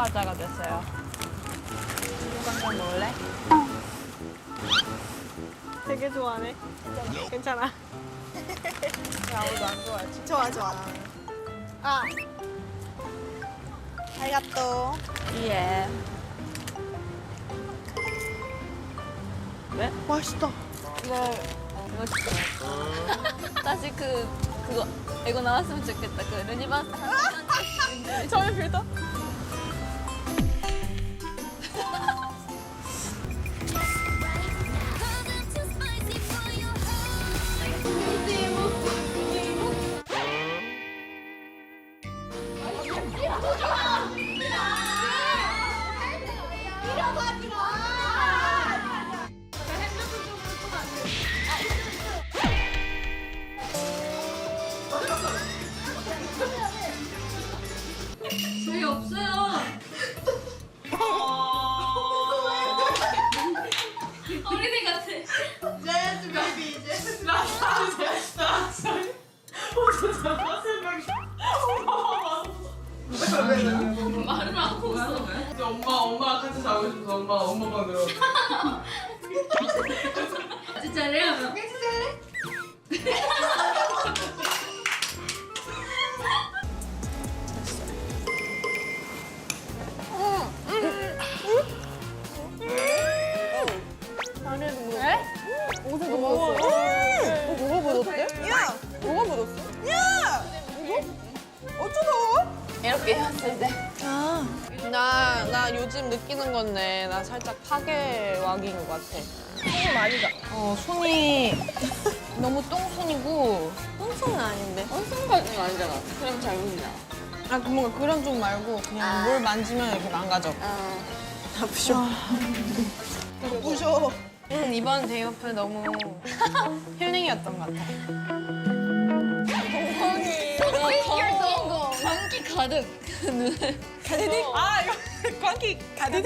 과자가 됐어요. 놀래? 되게 좋아하네. 괜찮아. 아무도 안 좋아하지. 좋아 좋아. 아. 알겠또. 예. 네? 맛있다. 이거 이거 진짜. 다시 그 그거 이거 나왔으면 좋겠다. 그 루니버스 한 저의 필터. 저희 없어요. 어린애 같아. 말을 컸어. 엄마 엄마 같이 자고 싶어서 엄마 엄마 방 들어. 진짜 레아면. 옷에 어쩌다? 이렇게 했을 때. 나, 나 요즘 느끼는 건데, 나 살짝 파괴왕인 것 같아. 손이 많이 가. 어, 손이 너무 똥손이고. 똥손은 아닌데. 손까지는 아니잖아. 그럼 잘 보이나? 아, 그 뭔가 그런 쪽 말고, 그냥 뭘 만지면 이렇게 망가져. 아. 부셔. 부셔. 응, 이번 데이오프 너무 힐링이었던 것 같아. 가득. 눈을. 아, 이거 광기 가득?